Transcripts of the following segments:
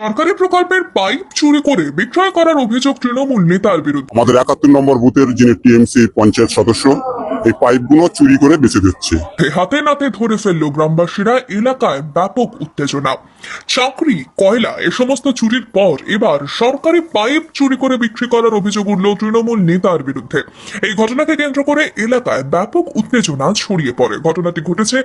সরকারি প্রকল্পের পাইপ চুরি করে বিক্রয় করার অভিযোগ তৃণমূল নেতার বিরুদ্ধে। আমাদের একাত্তর নম্বর বুথের যিনি টিএমসি পঞ্চায়েত সদস্য এই পাইপগুলো চুরি করে বেঁচে দিচ্ছে। হাতে নাতে ধরে ফেলল গ্রামবাসীরা এলাকায় ব্যাপক উত্তেজনা। চাকরি, কয়লা, এ সমস্ত চুরির পর এবার সরকারি পাইপ চুরি করে বিক্রি করার অভিযোগ উঠল তৃণমূল নেতার বিরুদ্ধে। এই ঘটনাকে কেন্দ্র করে এলাকায় ব্যাপক উত্তেজনা ছড়িয়ে পড়ে। ঘটনাটি ঘটেছে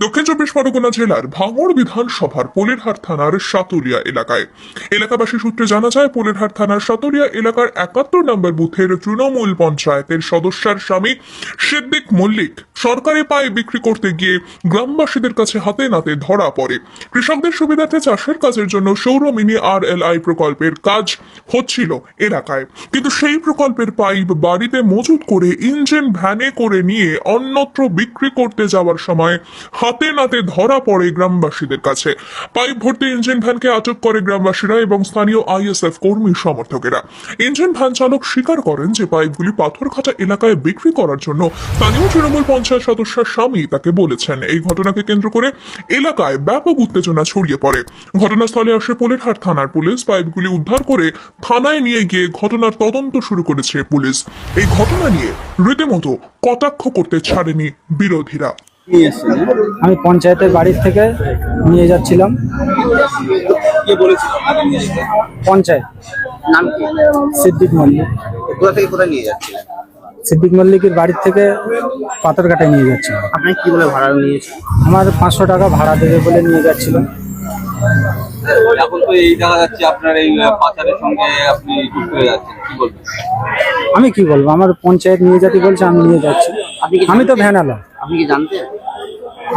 দক্ষিণ চব্বিশ পরগনা জেলার ভাঙড় বিধানসভার পোলেরহাট থানার সাতুলিয়া এলাকায়। এলাকাবাসী সূত্রে জানা যায়, পোলেরহাট থানার সাতুলিয়া এলাকার একাত্তর নম্বর বুথের তৃণমূল পঞ্চায়েতের সদস্যার স্বামী সিদ্দিক মল্লিক সরকারি পায়ে বিক্রি করতে গিয়ে গ্রামবাসীদের কাছে হাতে নাতে ধরা পড়ে। কৃষকদের সুবিধার্থে চাষের কাজের জন্য সৌর মিনি আর এল আই প্রকল্পের কাজ হচ্ছিল এলাকায়। কিন্তু সেই প্রকল্পের পাইপ বাড়িতে মজুত করে ইঞ্জিন ভ্যানে করে নিয়ে অন্যত্র বিক্রি করতে যাওয়ার সময় হাতে নাতে ধরা পড়ে গ্রামবাসীদের কাছে। পাইপ ভর্তি ইঞ্জিন ভ্যানকে আটক করে গ্রামবাসীরা এবং স্থানীয় আইএসএফ কর্মী সমর্থকেরা। ইঞ্জিন ভ্যান চালক স্বীকার করেন যে পাইপগুলি পাথরঘাটা এলাকায় বিক্রি করার জন্য স্থানীয় তৃণমূল পঞ্চায়েত সদস্যের স্বামী তাকে বলেছেন। এই ঘটনাকে কেন্দ্র করে এলাকায় ব্যাপক উত্তেজনা ছড়িয়ে পড়ে। ঘটনাস্থলে আসে পোলেরহাট থানার পুলিশ। পাইপগুলি উদ্ধার করে থানায় নিয়ে গিয়ে ঘটনার তদন্ত শুরু করেছে পুলিশ। এই ঘটনা নিয়ে রীতিমতো কটাক্ষ করতে ছাড়েনি বিরোধীরা। নিয়ে এসেছেন আমি পঞ্চায়েতের বাড়ির থেকে নিয়ে যাচ্ছিলাম। কে বলেছিল? পঞ্চায়েত। নাম কি? সিদ্দিক মল্লিক। কোথা থেকে কোথায় নিয়ে যাচ্ছিলেন? সিদ্দিক মল্লিকের বাড়ির থেকে পাথরঘাটায় নিয়ে যাচ্ছিলাম আপনি কি বলে ভাড়া নিয়েছেন আমার পাঁচশো টাকা ভাড়া দেবে বলে নিয়ে যাচ্ছিলাম এখন তো এই দেখা যাচ্ছে আপনার এই পাচারের সঙ্গে আপনি যুক্ত হয়ে যাচ্ছেন। কি বলবেন? আমি কি বলব? আমার পঞ্চায়েত নিয়ে যেতে বলছে আমি নিয়ে যাচ্ছি। আপনি আমি তো জানতেন? ভ্যান আলাম আপনি কি জানতেন?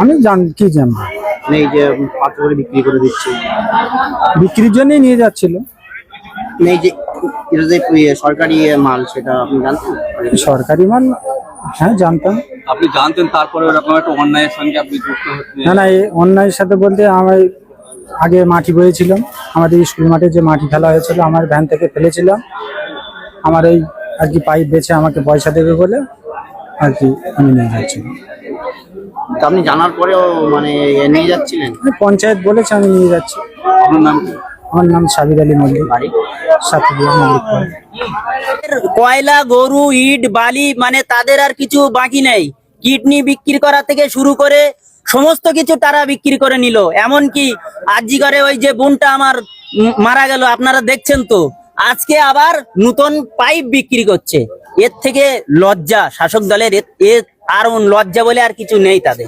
আমি জান কি জানব? মানে এই যে পাত্র করে বিক্রি করে দিচ্ছে। বিক্রির জন্যই নিয়ে যাচ্ছিল। মানে এই যে এটা যে ইয়ে সরকারি মাল সেটা আপনি জানতেন? সরকারি মাল? হ্যাঁ জানতাম। আপনি জানতেন তারপরে ওরকম একটা অন্যায়ের সঙ্গে আপনি যুক্ত হচ্ছেন না না এই অন্যায়ের সাথে বলতে আমি আগে মাটি বয়েছিলাম। আমাদের স্কুল মাঠে যে মাটি ফেলা হয়েছিল আমার ভ্যান থেকে ফেলেছিলাম। আমার এই আর কি পাইপ বেচে আমাকে পয়সা দেবে বলে আর কি আমি নিয়ে যাচ্ছি তা আপনি জানার পরেও মানে নিয়ে যাচ্ছিলেন? পঞ্চায়েত বলেছে আমি নিয়ে যাচ্ছি। আপনার নাম কি? আমার নাম সাবির আলী মল্লিক। বাড়ি? কয়লা গরু ইট বালি মানে তাদের আর কিছু বাকি নেই। কিডনি বিক্রি করা থেকে শুরু করে সমস্ত কিছু তারা বিক্রি করে নিল। এমনকি আজি করে ওই যে বোনটা আমার মারা গেল, আপনারা দেখছেন তো, আজকে আবার নতুন পাইপ বিক্রি করছে। এর থেকে লজ্জা, শাসক দলের এর আর লজ্জা বলে আর কিছু নেই তাদের।